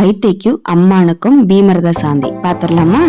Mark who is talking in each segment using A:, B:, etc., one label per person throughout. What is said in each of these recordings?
A: ஐடிக்கு அம்மானுக்கும் பீமரத சாந்தி பாத்திரலாமா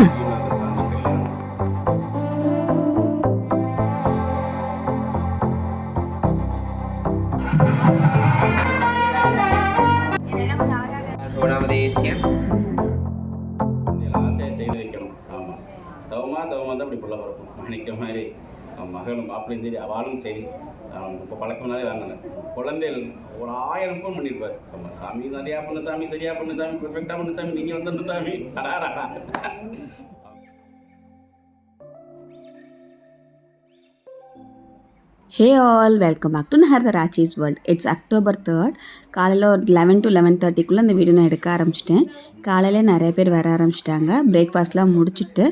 B: ஒரு ஆயிரம் ஃபோன் பண்ணியிருப்பார் நம்ம சாமி நிறையா பண்ண சாமி? சரியா பண்ண சாமி? பெர்ஃபெக்டாக பண்ண சாமி. நீங்கள் வந்து சாமி. அடாடா
A: hey all welcome back to Nahar the Rachis world it's October third காலையில் ஒரு லெவன் டு லெவன் தேர்ட்டிக்குள்ளே இந்த வீடியோ நான் எடுக்க ஆரம்பிச்சிட்டேன். காலையில் நிறைய பேர் வர ஆரம்பிச்சிட்டாங்க. பிரேக்ஃபாஸ்ட்லாம் முடிச்சுட்டு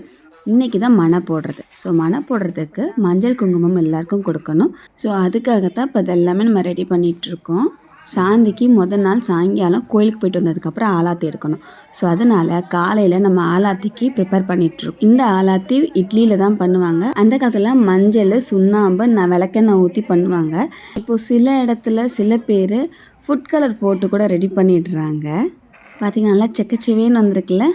A: இன்றைக்கி தான் மனை போடுறது. ஸோ மனை போடுறதுக்கு மஞ்சள் குங்குமம் எல்லாருக்கும் கொடுக்கணும். ஸோ அதுக்காகத்தான் இப்போ இதெல்லாமே நம்ம ரெடி பண்ணிகிட்ருக்கோம் சாந்திக்கு முதல் நாள் சாயங்காலம் கோயிலுக்கு போயிட்டு வந்ததுக்கப்புறம் ஆலாத்தி எடுக்கணும். ஸோ அதனால் காலையில் நம்ம ஆலாத்திக்கு ப்ரிப்பேர் பண்ணிகிட்ருக்கோம் இந்த ஆலாத்தி இட்லியில் தான் பண்ணுவாங்க. அந்த காலத்தில் மஞ்சள் சுண்ணாம்பு நான் விளக்கெண்ணெய் ஊற்றி பண்ணுவாங்க. இப்போது சில இடத்துல சில பேர் ஃபுட் கலர் போட்டு கூட ரெடி பண்ணிடுறாங்க. பார்த்தீங்கன்னா நல்லா செக்கச்செவேன்னு வந்திருக்குல்ல?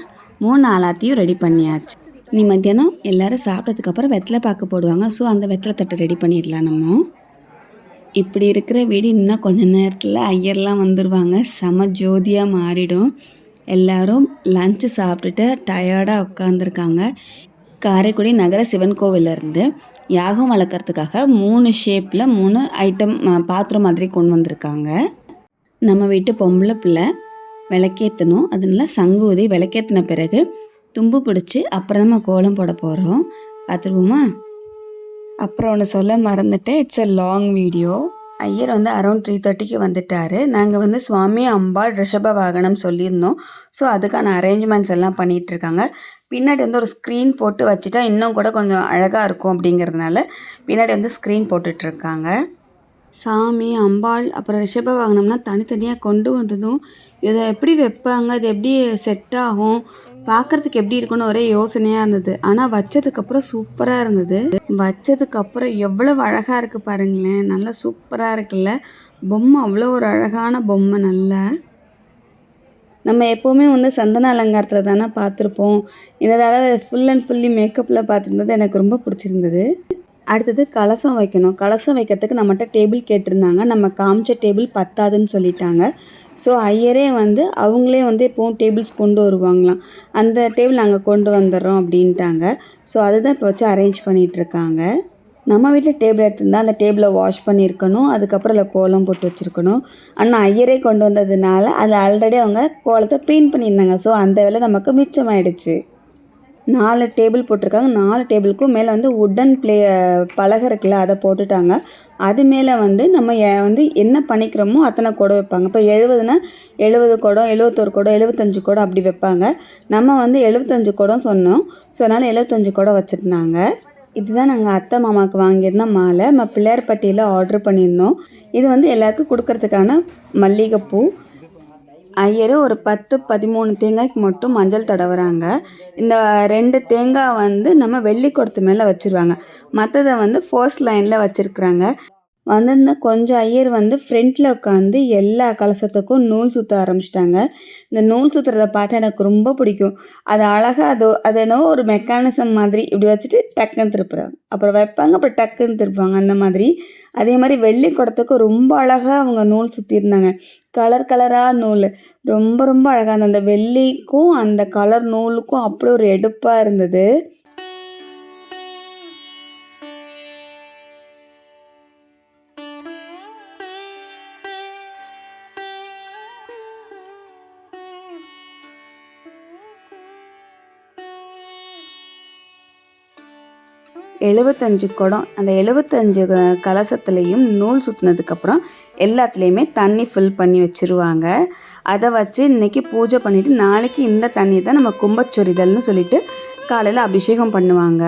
A: மூணு ஆலாத்தியும் ரெடி பண்ணியாச்சு. நீ மத்தியானம் எல்லாரும் சாப்பிட்டதுக்கப்புறம் வெத்தலை பாக்கு போடுவாங்க. ஸோ அந்த வெத்தலை தட்டை ரெடி பண்ணிடலாம் நம்ம. இப்படி இருக்கிற வீடு இன்னும் கொஞ்ச நேரத்தில் ஐயர்லாம் வந்துடுவாங்க செம ஜோதியாக மாறிடும். எல்லோரும் லஞ்சு சாப்பிட்டுட்டு டயர்டாக உட்காந்துருக்காங்க காரைக்குடி நகர சிவன் கோவிலேருந்து யாகம் வளர்க்குறதுக்காக மூணு ஷேப்பில் மூணு ஐட்டம் பாத்திரம் மாதிரி கொண்டு வந்திருக்காங்க. நம்ம வீட்டு பொம்பளை பிள்ளை விளக்கேற்றணும் அதனால சங்கு ஊதி விளக்கேற்றின பிறகு தும்பு பிடிச்சி அப்புறம் நம்ம கோலம் போட போகிறோம் பார்த்துருவோமா அப்புறம் ஒன்று சொல்ல மறந்துட்டேன். இட்ஸ் எ லாங் வீடியோ ஐயர் வந்து அரௌண்ட் த்ரீ தேர்ட்டிக்கு வந்துட்டாரு. நாங்கள் வந்து சுவாமி அம்பாள் ரிஷப வாகனம் சொல்லியிருந்தோம். ஸோ அதுக்கான அரேஞ்ச்மெண்ட்ஸ் எல்லாம் பண்ணிகிட்ருக்காங்க இருக்காங்க பின்னாடி வந்து ஒரு ஸ்க்ரீன் போட்டு வச்சுட்டா இன்னும் கூட கொஞ்சம் அழகாக இருக்கும் அப்படிங்கிறதுனால பின்னாடி வந்து ஸ்க்ரீன் போட்டுட்ருக்காங்க சாமி அம்பாள் அப்புறம் ரிஷப வாகனம்லாம் தனித்தனியாக கொண்டு வந்ததும் இதை எப்படி வைப்பாங்க? இது எப்படி செட் ஆகும்? பார்க்கறதுக்கு எப்படி இருக்கும்னு ஒரே யோசனையாக இருந்தது. ஆனால் வச்சதுக்கப்புறம் சூப்பராக இருந்தது. வச்சதுக்கப்புறம் எவ்வளவு அழகாக இருக்குது பாருங்களேன். நல்லா சூப்பராக இருக்குல்ல. பொம்மை அவ்வளோ ஒரு அழகான பொம்மை நல்லா. நம்ம எப்போவுமே வந்து சந்தன அலங்காரத்தில் தானே பார்த்துருப்போம். இந்த தடவை ஃபுல் அண்ட் ஃபுல்லி மேக்கப்பில் பார்த்துருந்தது எனக்கு ரொம்ப பிடிச்சிருந்தது. அடுத்தது கலசம் வைக்கணும். கலசம் வைக்கிறதுக்கு நம்மகிட்ட டேபிள் கேட்டிருந்தாங்க. நம்ம காமிச்ச டேபிள் பத்தாதுன்னு சொல்லிட்டாங்க. ஸோ ஐயரே வந்து அவங்களே வந்து இப்போவும் டேபிள்ஸ் கொண்டு வருவாங்களாம். அந்த டேபிள் நாங்கள் கொண்டு வந்துடுறோம் அப்படின்ட்டாங்க. ஸோ அதுதான் இப்போ வச்சு அரேஞ்ச் பண்ணிகிட்ருக்காங்க நம்ம வீட்டில் டேபிள் எடுத்திருந்தால் அந்த டேபிளை வாஷ் பண்ணியிருக்கணும். அதுக்கப்புறம் அதில் கோலம் போட்டு வச்சுருக்கணும். ஆனால் ஐயரே கொண்டு வந்ததுனால அதில் ஆல்ரெடி அவங்க கோலத்தை பெயிண்ட் பண்ணியிருந்தாங்க. ஸோ அந்த வேலை நமக்கு மிச்சமாயிடுச்சு. நாலு டேபிள் போட்டிருக்காங்க. நாலு டேபிளுக்கும் மேலே வந்து உட்டன் ப்ளே பலகை இருக்குல்ல அதை போட்டுட்டாங்க. அது மேலே வந்து நம்ம வந்து என்ன பண்ணிக்கிறோமோ அத்தனை குடம் வைப்பாங்க. இப்போ எழுபதுனா எழுபது குடம் எழுபத்தொரு குடம் எழுபத்தஞ்சு குடம் அப்படி வைப்பாங்க. நம்ம வந்து எழுபத்தஞ்சு குடம் சொன்னோம். ஸோ அதனால் எழுபத்தஞ்சு குடம் வச்சுருந்தாங்க. இதுதான் நாங்கள் அத்தை மாமாவுக்கு வாங்கியிருந்த மாலை. நம்ம பிள்ளையார்பட்டியில் ஆர்டர் பண்ணியிருந்தோம். இது வந்து எல்லாருக்கும் கொடுக்கறதுக்கான மல்லிகைப்பூ ஐயர் ஒரு பத்து பதிமூணு தேங்காய்க்கு மட்டும் மஞ்சள் தடவுறாங்க. இந்த ரெண்டு தேங்காய் வந்து நம்ம வெள்ளி குடத்து மேலே வச்சுருவாங்க. மற்றதை வந்து ஃபர்ஸ்ட் லைனில் வச்சுருக்குறாங்க. வந்திருந்த கொஞ்சம் ஐயர் வந்து ஃப்ரண்ட்டில் உட்காந்து எல்லா கலசத்துக்கும் நூல் சுற்ற ஆரம்பிச்சிட்டாங்க. இந்த நூல் சுற்றுறத பார்த்தா எனக்கு ரொம்ப பிடிக்கும். அது அழகாக அது அதனோ ஒரு மெக்கானிசம் மாதிரி இப்படி வச்சுட்டு டக்குன்னு திருப்புறாங்க. அப்புறம் வைப்பாங்க அப்புறம் டக்குன்னு திருப்பாங்க அந்த மாதிரி. அதே மாதிரி வெள்ளி குடத்துக்கு ரொம்ப அழகாக அவங்க நூல் சுற்றிருந்தாங்க கலர் கலராக நூல். ரொம்ப ரொம்ப அழகாக இருந்தது. அந்த வெள்ளிக்கும் அந்த கலர் நூலுக்கும் அப்படி ஒரு எடுப்பாக இருந்தது. எழுபத்தஞ்சு குடம். அந்த எழுபத்தஞ்சு கலசத்துலேயும் நூல் சுற்றினதுக்கப்புறம் எல்லாத்துலேயுமே தண்ணி ஃபில் பண்ணி வச்சுருவாங்க. அதை வச்சு இன்றைக்கி பூஜை பண்ணிவிட்டு நாளைக்கு இந்த தண்ணி தான் நம்ம கும்பச்சொரிதல்னு சொல்லிட்டு காலையில் அபிஷேகம் பண்ணுவாங்க.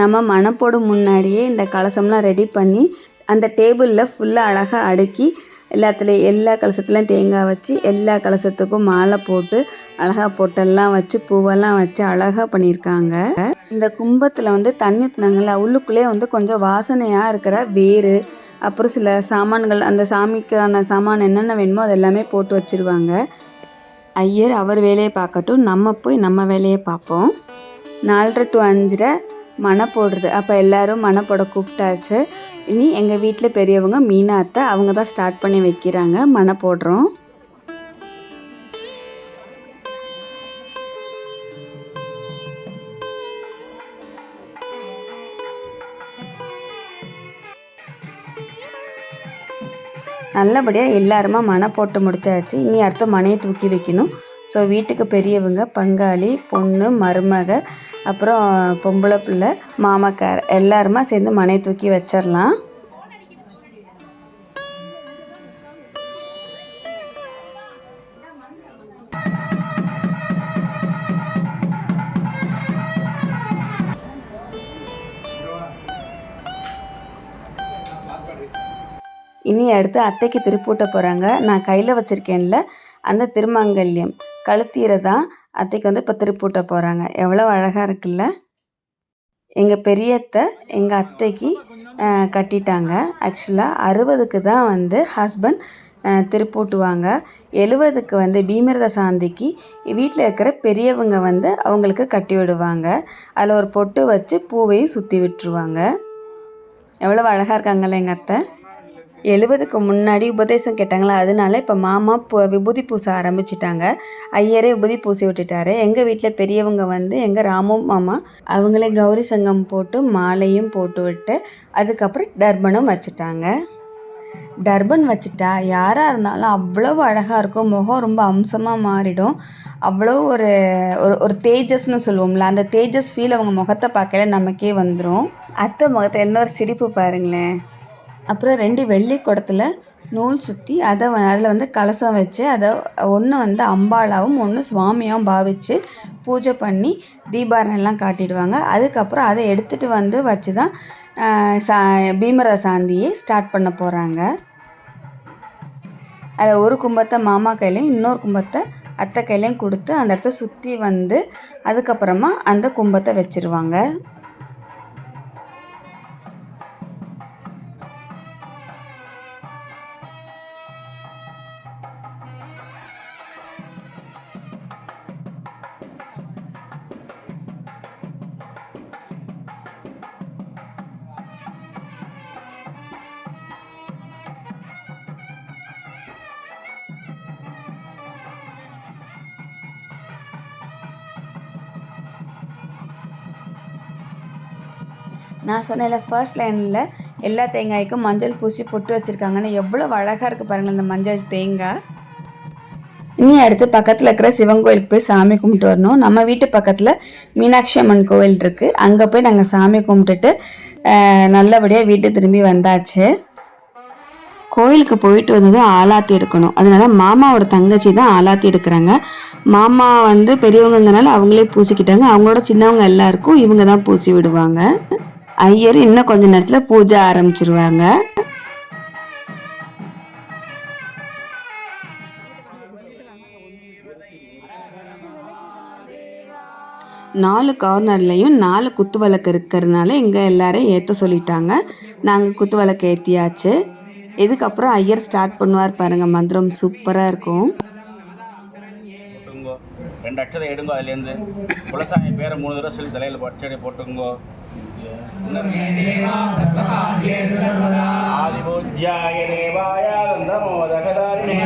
A: நம்ம மணப்போடும் முன்னாடியே இந்த கலசம்லாம் ரெடி பண்ணி அந்த டேபிளில் ஃபுல்லாக அழகாக அடுக்கி எல்லாத்துலேயும் எல்லா கலசத்துலையும் தேங்காய் வச்சு எல்லா கலசத்துக்கும் மாலை போட்டு அழகாக பொட்டெல்லாம் வச்சு பூவெல்லாம் வச்சு அழகாக பண்ணியிருக்காங்க. இந்த கும்பத்தில் வந்து தண்ணி ஊற்றினாங்கல்ல உள்ளுக்குள்ளே வந்து கொஞ்சம் வாசனையாக இருக்கிற வேறு அப்புறம் சில சாமான்கள் அந்த சாமிக்கான சாமான் என்னென்ன வேணுமோ அது எல்லாமே போட்டு வச்சுருவாங்க. ஐயர் அவர் வேலையை பார்க்கட்டும் நம்ம போய் நம்ம வேலையை பார்ப்போம். நாலரை டு அஞ்சரை மனை போடுறது அப்போ எல்லாரும் மனை போட கூப்பிட்டாச்சு. இனி எங்கள் வீட்டில் பெரியவங்க மீனா அத்தை அவங்க தான் ஸ்டார்ட் பண்ணி வைக்கிறாங்க. மனை போடுறோம் நல்லபடியாக எல்லாருமா மனை போட்டு முடிச்சாச்சு. இனி அடுத்த மனையை தூக்கி வைக்கணும். ஸோ வீட்டுக்கு பெரியவங்க பங்காளி பொண்ணு மருமக அப்புறம் பொம்பளை பிள்ளை மாமாக்கார் எல்லாருமா சேர்ந்து மனையை தூக்கி வச்சிடலாம் இனி அடுத்து அத்தைக்கு திருப்பூட்ட போகிறாங்க நான் கையில் வச்சுருக்கேன்ல அந்த திருமாங்கல்யம். கழுத்தீரை தான் அத்தைக்கு வந்து இப்போ திருப்பூட்ட போகிறாங்க எவ்வளோ அழகாக இருக்குல்ல? எங்கள் பெரியத்தை எங்கள் அத்தைக்கு கட்டிட்டாங்க. ஆக்சுவலாக அறுபதுக்கு தான் வந்து ஹஸ்பண்ட் திருப்பூட்டுவாங்க. எழுபதுக்கு வந்து பீமிரத சாந்திக்கு வீட்டில் இருக்கிற பெரியவங்க வந்து அவங்களுக்கு கட்டி விடுவாங்க. அதில் ஒரு பொட்டு வச்சு பூவையும் சுற்றி விட்டுருவாங்க. எவ்வளோ அழகாக இருக்காங்கல்ல எங்கள் அத்தை? எழுவதுக்கு முன்னாடி உபதேசம் கேட்டாங்களா? அதனால இப்போ மாமா பூ விபூதி பூச ஆரம்பிச்சிட்டாங்க. ஐயரே விபூதி பூசி விட்டுட்டாரு. எங்கள் வீட்டில் பெரியவங்க வந்து எங்கள் ராமு மாமா அவங்களே கௌரி சங்கம் போட்டு மாலையும் போட்டு விட்டு அதுக்கப்புறம் டர்பனும் வச்சுட்டாங்க. டர்பன் வச்சுட்டா யாராக இருந்தாலும் அவ்வளவு அழகாக இருக்கும். முகம் ரொம்ப அம்சமாக மாறிடும். அவ்வளோ ஒரு ஒரு ஒரு தேஜஸ்னு சொல்லுவோம்ல அந்த தேஜஸ் ஃபீல் அவங்க முகத்தை பார்க்கல நமக்கே வந்துடும் அத்தை முகத்தை என்ன ஒரு சிரிப்பு பாருங்களேன். அப்புறம் ரெண்டு வெள்ளி குடத்துல நூல் சுற்றி அதை அதில் வந்து கலசம் வச்சு அதை ஒன்று வந்து அம்பாளாவும் ஒன்று சுவாமியாகவும் பாவித்து பூஜை பண்ணி தீபாரணம்லாம் காட்டிடுவாங்க. அதுக்கப்புறம் அதை எடுத்துகிட்டு வந்து வச்சு தான் சா பீமர சாந்தியை ஸ்டார்ட் பண்ண போகிறாங்க அதில் ஒரு கும்பத்தை மாமா கையிலையும் இன்னொரு கும்பத்தை அத்தை கையிலையும் கொடுத்து அந்த இடத்த சுற்றி வந்து அதுக்கப்புறமா அந்த கும்பத்தை வச்சிருவாங்க. நான் சொன்னேன்ல ஃபர்ஸ்ட் லைனில் எல்லா தேங்காய்க்கும் மஞ்சள் பூசி பொட்டு வச்சுருக்காங்கன்னு. எவ்வளோ அழகாக இருக்குது பாருங்கள் இந்த மஞ்சள் தேங்காய். இனி அடுத்து பக்கத்தில் இருக்கிற சிவன் கோயிலுக்கு போய் சாமி கும்பிட்டு வரணும். நம்ம வீட்டு பக்கத்தில் மீனாட்சி அம்மன் கோவில் இருக்குது அங்கே போய் நாங்கள் சாமி கும்பிட்டுட்டு நல்லபடியாக வீட்டு திரும்பி வந்தாச்சு. கோயிலுக்கு போயிட்டு வந்தது ஆலாத்தி எடுக்கணும். அதனால மாமாவோட தங்கச்சி தான் ஆலாத்தி எடுக்கிறாங்க. மாமா வந்து பெரியவங்கங்கனால அவங்களே பூசிக்கிட்டாங்க. அவங்களோட சின்னவங்க எல்லாருக்கும் இவங்க தான் பூசி விடுவாங்க. ஐயர் இன்னும் கொஞ்ச நேரத்தில் பூஜை ஆரம்பிச்சிருவாங்க. நாலு கார்னர்லேயும் நாலு குத்து விளக்கு இருக்கிறதுனால இங்கே எல்லாரையும் ஏற்ற சொல்லிட்டாங்க. நாங்கள் குத்து விளக்கு ஏற்றியாச்சு இதுக்கப்புறம் ஐயர் ஸ்டார்ட் பண்ணுவார் பாருங்க மந்திரம் சூப்பராக இருக்கும்.
B: ரெண்டு அட்சதை எடுங்கோ அதுலேருந்து. குலசாமி பேரை மூணு தடவை சொல்லி தலையில் பச்சடி போட்டுங்கோ. ஆதிபூஜ்யாய தேவாய தந்தமோதகதாரிணே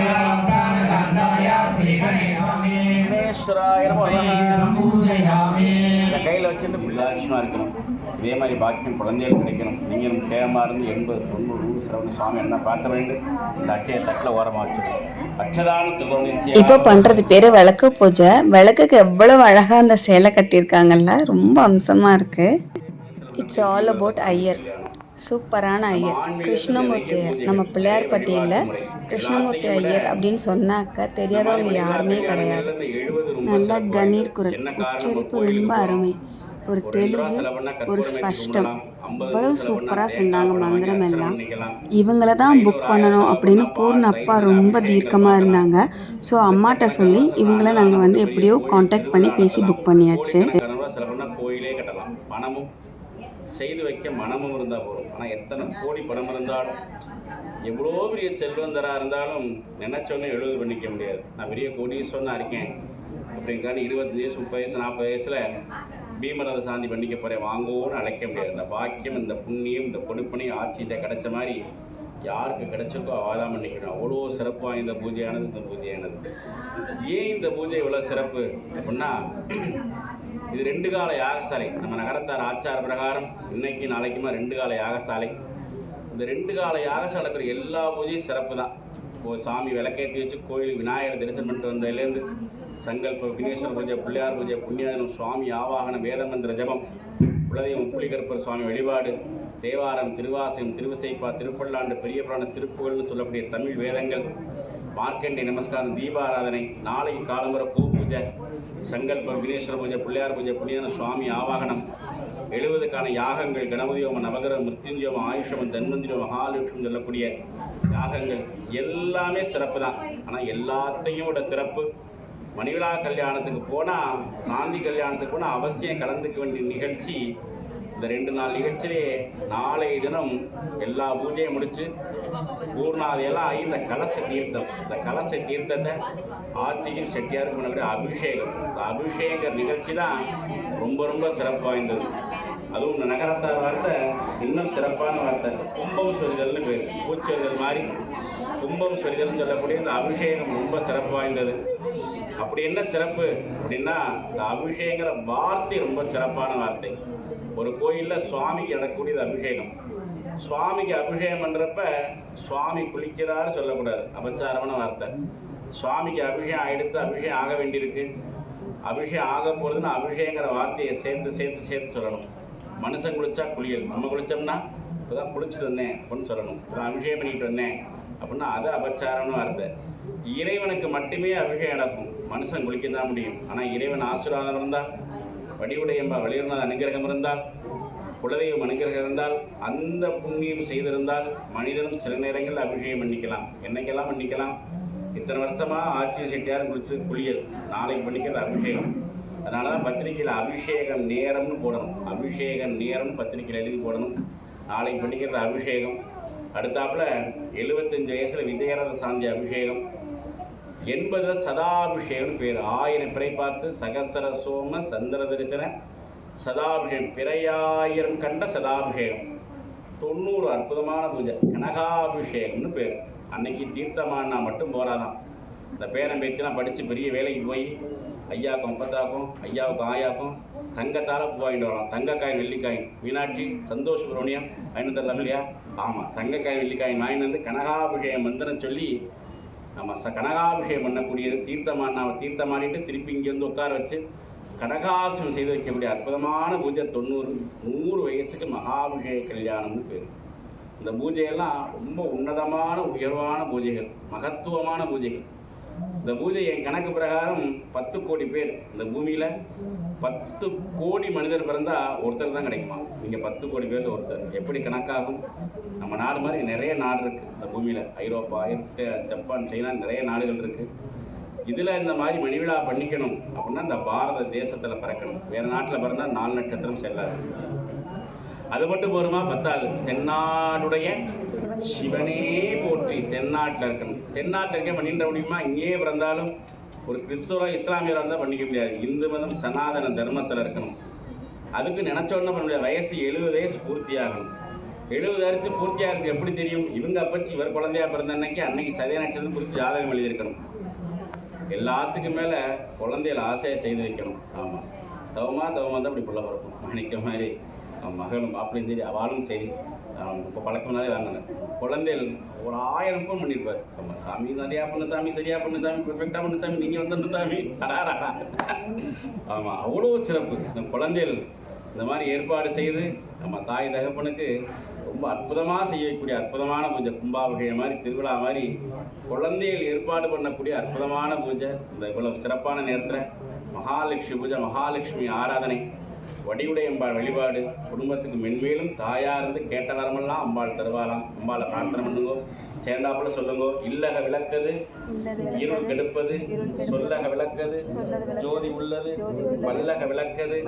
B: விக்னேஸ்வராய நமோ கையில் வச்சுட்டு பிள்ளாட்சியமாக இருக்கணும். இதே மாதிரி பாக்கியம் குழந்தைகள் கிடைக்கணும். நீங்களும் கேமாக இருந்து எண்பது தொண்ணூறு நூறு சிரவண சுவாமி என்ன பார்த்த வேண்டும். இந்த அட்சய தட்டில் ஓரமாக வச்சுக்கணும்.
A: இப்போ பண்ணுறது பேர் விளக்கு பூஜை. விளக்குக்கு எவ்வளவு அழகாக அந்த சேலை கட்டியிருக்காங்கல்ல. ரொம்ப அம்சமாக இருக்குது இட்ஸ் ஆல் அபவுட் ஐயர் சூப்பரான ஐயர் கிருஷ்ணமூர்த்தி ஐயர் நம்ம பிள்ளையார்பட்டியில் கிருஷ்ணமூர்த்தி ஐயர் அப்படின்னு சொன்னாக்க தெரியாதவங்க யாருமே கிடையாது. நல்ல கணீர் குரல். உச்சரிப்பு ரொம்ப அருமை. ஒரு தெளிவு ஒரு ஸ்பஷ்டம். இவ்வளவு சூப்பராக சொன்னாங்க மந்திரம் எல்லாம். இவங்கள தான் புக் பண்ணணும் அப்படின்னு பூர்ண அப்பா ரொம்ப தீர்க்கமாக இருந்தாங்க. ஸோ அம்மாட்ட சொல்லி இவங்கள நாங்கள் வந்து எப்படியோ காண்டாக்ட் பண்ணி பேசி புக் பண்ணியாச்சு
B: சில பண்ணால் கோயிலே கட்டலாம் பணமும் செய்து வைக்க மனமும் இருந்தால் போதும். ஆனால் எத்தனை கோடி பணம் இருந்தாலும் எவ்வளோ பெரிய செல்வந்தராக இருந்தாலும் நினச்சோன்னே எழுபது பண்ணிக்க முடியாது. நான் பெரிய கோடீஸ்வரனாக இருக்கேன். அப்படிங்கிறான்னு இருபத்தஞ்சு வயசு முப்பது வயசு நாற்பது வயசில் பீமரத சாந்தி பண்ணிக்க போகிறேன் வாங்குவோன்னு அழைக்க முடியாது. இந்த பாக்கியம் இந்த புண்ணியம் இந்த கொடுப்பனையும் ஆட்சியிட்ட கிடைச்ச மாதிரி யாருக்கு கிடைச்சிருக்கோ அவதான் பண்ணிக்கணும். அவ்வளோ சிறப்பு வாய்ந்த பூஜையானது இந்த பூஜையானது. ஏன் இந்த பூஜை இவ்வளோ சிறப்பு அப்படின்னா இது ரெண்டு கால யாகசாலை. நம்ம நகரத்தார் ஆச்சார பிரகாரம் இன்னைக்கு நாளைக்குமா ரெண்டு கால யாகசாலை. இந்த ரெண்டு கால யாகசாலை நடக்கிற எல்லா பூஜையும் சிறப்பு தான். இப்போ சாமி விளக்கேற்றி வச்சு கோயில் விநாயகர் தரிசனம் பண்ணிட்டு வந்ததுலேருந்து சங்கல்ப விக்னேஸ்வர பூஜை பிள்ளையார் பூஜை புண்ணியாதனம் சுவாமி ஆவாகனம் வேதமந்திர ஜபம் குலதெய்வம் புலிகற்பர் சுவாமி வழிபாடு தேவாரம் திருவாசகம் திருவிசைப்பா திருப்பள்ளாண்டு பெரிய புராண திருப்புகள்னு சொல்லக்கூடிய தமிழ் வேதங்கள் மார்க்கண்டே நமஸ்காரம் தீபாராதனை நாளைக்கு காலம்புற பூ பூஜை சங்கல்ப விக்னேஸ்வர பூஜை பிள்ளையார் பூஜை புண்ணியான சுவாமி ஆவாகனம். எழுவதற்கான யாகங்கள் கணபதியோம நவகிரகம் மிருத்யுஞ்சோமம் ஆயுஷமம் தன்வந்திரம் மகாலட்சுமி சொல்லக்கூடிய யாகங்கள் எல்லாமே சிறப்பு தான் ஆனால் எல்லாத்தையும் விட சிறப்பு மணிவிழா கல்யாணத்துக்கு போனால் சாந்தி கல்யாணத்துக்கு போனால் அவசியம் கலந்துக்க வேண்டிய நிகழ்ச்சி இந்த ரெண்டு நாள் நிகழ்ச்சியிலே நாளைய தினம் எல்லா பூஜையும் முடித்து பூர்ணாதையெல்லாம் ஆகி இந்த கலச தீர்த்தம் இந்த கலச தீர்த்தத்தை ஆட்சியும் செட்டியாருக்கு பண்ணக்கூடிய அபிஷேகம். இந்த அபிஷேக நிகழ்ச்சி தான் ரொம்ப ரொம்ப சிறப்பு வாய்ந்தது. அதுவும் இந்த நகரத்தார் வார்த்தை இன்னும் சிறப்பான வார்த்தை. கும்பம் சொரிதல்னு பேர். பூச்சொரிதல் மாதிரி கும்பம் சொரிதல்னு சொல்லக்கூடிய இந்த அபிஷேகம் ரொம்ப சிறப்பு வாய்ந்தது. அப்படி என்ன சிறப்பு அப்படின்னா இந்த அபிஷேகங்கிற வார்த்தை ரொம்ப சிறப்பான வார்த்தை. ஒரு கோயிலில் சுவாமிக்கு நடக்கக்கூடியது அபிஷேகம். சுவாமிக்கு அபிஷேகம் பண்ணுறப்ப சுவாமி குளிக்கிறார் சொல்லக்கூடாது. அபச்சாரமான வார்த்தை. சுவாமிக்கு அபிஷேகம் ஆகிடுத்து அபிஷேகம் ஆக வேண்டியிருக்கு. அபிஷேகம் ஆக போகிறதுன்னு அபிஷேகங்கிற வார்த்தையை சேர்த்து சேர்த்து சேர்த்து சொல்லணும். மனுஷன் குளிச்சா குளியல் நம்ம குளிச்சோம்னா இப்போ தான் குளிச்சுட்டு வந்தேன் அப்படின்னு சொல்லணும். இப்போ அபிஷேகம் பண்ணிட்டு வந்தேன் அப்படின்னா அது அபச்சாரம்னு வார்த்தை இறைவனுக்கு மட்டுமே அபிஷேகம் நடக்கும். மனுஷன் குளிக்க தான் முடியும். ஆனால் இறைவன் ஆசீர்வாதம் இருந்தால் வடிவுடையம்பா வெளியுறநாத அனுகிரகம் இருந்தால் குலதெய்வம் அனுகிரகம் இருந்தால் அந்த புண்ணியம் செய்திருந்தால் மனிதனும் சில நேரங்களில் அபிஷேகம் பண்ணிக்கலாம். என்னைக்கெல்லாம் பண்ணிக்கலாம்? இத்தனை வருஷமாக ஆட்சியர் செட்டியார் குளிச்சு குளியல். நாளைக்கு பண்ணிக்கிறது அபிஷேகம். அதனால தான் பத்திரிக்கையில் அபிஷேகம் நேரம்னு போடணும். அபிஷேக நேரம் பத்திரிக்கையில் எழுதி போடணும். நாளைக்கு பண்ணிக்கிறது அபிஷேகம். அடுத்தாப்புல எழுபத்தஞ்சு வயசில் விஜயரத சாந்தி அபிஷேகம். எண்பதில் சதாபிஷேகம்னு பேர். ஆயிரம் பிறை பார்த்து சகசர சோம சந்திர தரிசன சதாபிஷேகம். பிறையாயிரம் கண்ட சதாபிஷேகம். தொண்ணூறு அற்புதமான பூஜை. கனகாபிஷேகம்னு பேர். அன்னைக்கு தீர்த்தமானா மட்டும் போராதான் இந்த பேரம்பேத்திலாம் படித்து பெரிய வேலைக்கு போய் ஐயாவுக்கும் முப்பத்தாக்கும் ஐயாவுக்கும் ஆயாக்கும் தங்கத்தால் பூ வாங்கிட்டு வரலாம் தங்கக்காய் வெள்ளிக்காய் மீனாட்சி சந்தோஷ சுப்ரமணியம் வாங்கிட்டு தரலாம் இல்லையா? ஆமாம் தங்கக்காய் வெள்ளிக்காய் வாங்கிட்டு வந்து கனகாபிஷேகம் மந்திரம் சொல்லி நம்ம ச கனகாபிஷேகம் பண்ணக்கூடியது தீர்த்தமானாவை தீர்த்தமாடிட்டு திருப்பி இங்கே வந்து உட்கார வச்சு கனகாபிஷேகம் செய்து வைக்கக்கூடிய அற்புதமான பூஜை தொண்ணூறு நூறு வயசுக்கு மகாபிஷேக கல்யாணம்னு பேர். இந்த பூஜையெல்லாம் ரொம்ப உன்னதமான உயர்வான பூஜைகள் மகத்துவமான பூஜைகள். இந்த பூஜை என் கணக்கு பிரகாரம் பத்து கோடி பேர் இந்த பூமியில் பத்து கோடி மனிதர் பிறந்தால் ஒருத்தர் தான் கிடைக்குமா? நீங்கள் பத்து கோடி பேரில் ஒருத்தர். எப்படி கணக்காகும்? நம்ம நாடு மாதிரி நிறைய நாடு இருக்குது இந்த பூமியில். ஐரோப்பா இஸ்ரே- ஜப்பான் சைனா நிறைய நாடுகள் இருக்குது இதில் இந்த மாதிரி மணிவிழா பண்ணிக்கணும் அப்படின்னா இந்த பாரத தேசத்தில் பிறக்கணும். வேறு நாட்டில் பிறந்தால் நாலு நட்சத்திரம் செல்லாது. அது மட்டும் போருமா பத்தாது. தென்னாடுடைய சிவனே போற்றி தென்னாட்டில் இருக்கணும். தென்னாட்டில் இருக்க பண்ணிட முடியுமா? இங்கேயே பிறந்தாலும் ஒரு கிறிஸ்துவ இஸ்லாமியர் இருந்தால் பண்ணிக்க முடியாது. இந்து மதம் சனாதன தர்மத்தில் இருக்கணும். அதுக்கு நினச்ச உடனே பண்ண முடியாது. வயசு எழுபது வயசு பூர்த்தியாகணும். எழுபது அரிசி பூர்த்தியாக பூர்த்தியாகிறது எப்படி தெரியும்? இவங்க அப்பச்சி இவர் குழந்தையா பிறந்த அன்னைக்கு அன்னைக்கு சதய நட்சத்திரம் குறித்து ஜாதகம் எழுதியிருக்கணும். எல்லாத்துக்கும் மேலே குழந்தைகள் ஆசையை செய்து வைக்கணும். ஆமாம் தவமா தவமா தான் அப்படி புள்ள பிறக்கும். மாணிக்க மாதிரி அவன் மகளும் அப்படின்னு சரி அவளும் சரி. இப்போ பழக்கம்னாலே வாங்கினாங்க குழந்தைகள் ஒரு ஆயிரம் ஃபோன் பண்ணியிருப்பார் நம்ம சாமி நிறையா பண்ண சாமி சரியா பண்ணு சாமி பெர்ஃபெக்டாக பண்ணு சாமி நீங்கள் வந்து சாமி. அடாடா ஆமாம் அவ்வளோ சிறப்பு. இந்த குழந்தைகள் இந்த மாதிரி ஏற்பாடு செய்து நம்ம தாய் தகப்பனுக்கு ரொம்ப அற்புதமாக செய்யக்கூடிய அற்புதமான பூஜை. கும்பாபிஷேகம் மாதிரி திருவிழா மாதிரி குழந்தைகள் ஏற்பாடு பண்ணக்கூடிய அற்புதமான பூஜை. இந்த இவ்வளவு சிறப்பான நேரத்தில் மகாலட்சுமி பூஜை மகாலட்சுமி ஆராதனை. வடிவுடை அம்பாள் வழிபாடு குடும்பத்துக்கு மென்மேலும் தாயா இருந்து கேட்ட வரமெல்லாம் அம்பாள் தருவாளாம். அம்பாளை பிரார்த்தனை பண்ணுங்கோ. சேர்ந்தாப்புல சொல்லுங்கோ. இல்லக விளக்கது இருள் கெடுப்பது சொல்லக விளக்கது ஜோதி உள்ளது வல்லக விளக்கது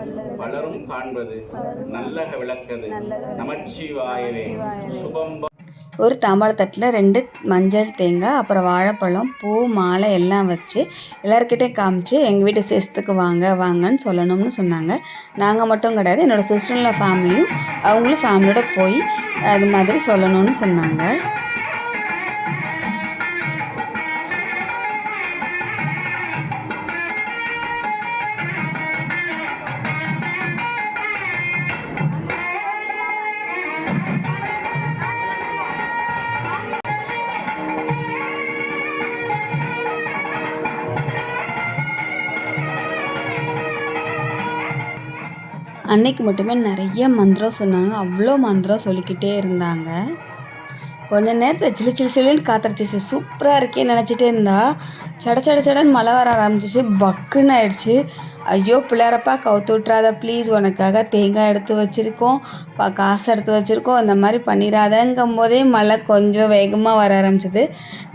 B: பலரும் காண்பது நல்லக விளக்கது. நமச்சிவாயவே. சுபம்
A: ஒரு தாம்பாளத்தட்டில் ரெண்டு மஞ்சள் தேங்காய் அப்புறம் வாழைப்பழம் பூ மாலை எல்லாம் வச்சு எல்லாருக்கிட்டையும் காமிச்சு எங்கள் வீட்டு சிஸ்த்துக்கு வாங்க வாங்கன்னு சொல்லணும்னு சொன்னாங்க. நாங்கள் மட்டும் கிடையாது என்னோடய சிஸ்டரில் ஃபேமிலியும் அவங்களும் ஃபேமிலியோட போய் அது மாதிரி சொல்லணும்னு சொன்னாங்க. அன்னைக்கு மட்டுமே நிறைய மந்திரம் சொன்னாங்க. அவ்வளோ மந்திரம் சொல்லிக்கிட்டே இருந்தாங்க. கொஞ்ச நேரத்தில் சிலு சிலு சிலுன்னு காத்தடிச்சிச்சு. சூப்பராக இருக்கேன்னு நினச்சிட்டே இருந்தா. சட சட சடன்னு மழை வர ஆரம்பிச்சிச்சு. பக்குன்னு ஆயிடுச்சு. ஐயோ பிள்ளாரப்பா கவுத்து விட்றாத ப்ளீஸ் உனக்காக தேங்காய் எடுத்து வச்சுருக்கோம். பா காசு எடுத்து வச்சுருக்கோம். அந்த மாதிரி பண்ணிடாதங்கும் போதே மழை கொஞ்சம் வேகமாக வர ஆரம்பிச்சது.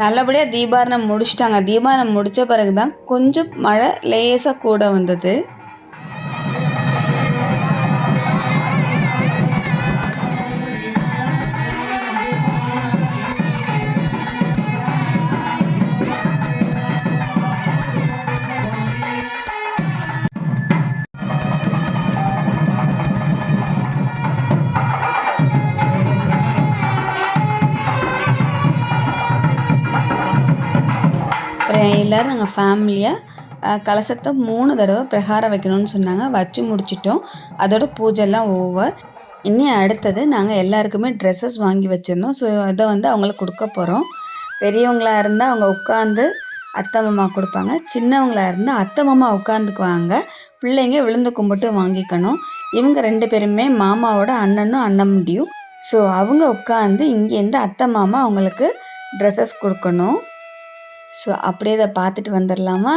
A: நல்லபடியாக தீபாரணம் முடிச்சிட்டாங்க. தீபாரணம் முடித்த பிறகு தான் கொஞ்சம் மழை லேசாக கூட வந்தது. எல்லோரும் நாங்கள் ஃபேமிலியாக கலசத்தை மூணு தடவை பிரகாரம் வைக்கணும்னு சொன்னாங்க. வச்சு முடிச்சிட்டோம். அதோட பூஜைலாம் ஓவர் இனி அடுத்தது நாங்கள் எல்லாருக்குமே ட்ரெஸ்ஸஸ் வாங்கி வச்சுருந்தோம். ஸோ அதை வந்து அவங்களுக்கு கொடுக்க போகிறோம் பெரியவங்களாக இருந்தால் அவங்க உட்காந்து அத்தை மாமா கொடுப்பாங்க. சின்னவங்களா இருந்தால் அத்தை மாமா உட்காந்துக்குவாங்க பிள்ளைங்க விழுந்து கும்பிட்டு வாங்கிக்கணும். இவங்க ரெண்டு பேருமே மாமாவோட அண்ணனும் அண்ணமுடியும். ஸோ அவங்க உட்காந்து இங்கேருந்து அத்தை மாமா அவங்களுக்கு ட்ரெஸ்ஸஸ் கொடுக்கணும். ஸோ அப்படியே இதை பார்த்துட்டு வந்துடலாமா?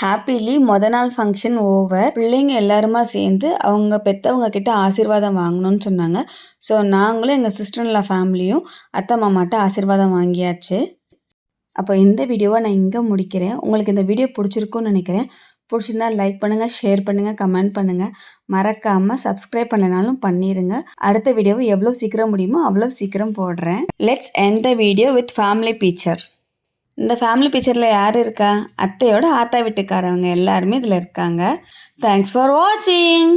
A: ஹாப்பிலி மொத நாள் ஃபங்க்ஷன் ஓவர் பிள்ளைங்க எல்லாருமா சேர்ந்து அவங்க பெற்றவங்க கிட்ட ஆசீர்வாதம் வாங்கணும்னு சொன்னாங்க. ஸோ நாங்களும் எங்கள் சிஸ்டர்ல ஃபேமிலியும் அத்தை மாமாட்ட ஆசீர்வாதம் வாங்கியாச்சு. அப்போ இந்த வீடியோவை நான் இங்கே முடிக்கிறேன். உங்களுக்கு இந்த வீடியோ பிடிச்சிருக்குன்னு நினைக்கிறேன். பிடிச்சிருந்தா லைக் பண்ணுங்கள் ஷேர் பண்ணுங்கள் கமெண்ட் பண்ணுங்கள் மறக்காமல் சப்ஸ்கிரைப் பண்ணனாலும் பண்ணிடுங்க அடுத்த வீடியோவை எவ்வளோ சீக்கிரம் முடியுமோ அவ்வளோ சீக்கிரம் போடுறேன். Let's end the video with family picture இந்த ஃபேமிலி பிக்சரில் யார் இருக்கா? அத்தையோட ஆத்தா வீட்டுக்காரவங்க எல்லாருமே இதில் இருக்காங்க. தேங்க்ஸ் ஃபார் வாட்சிங்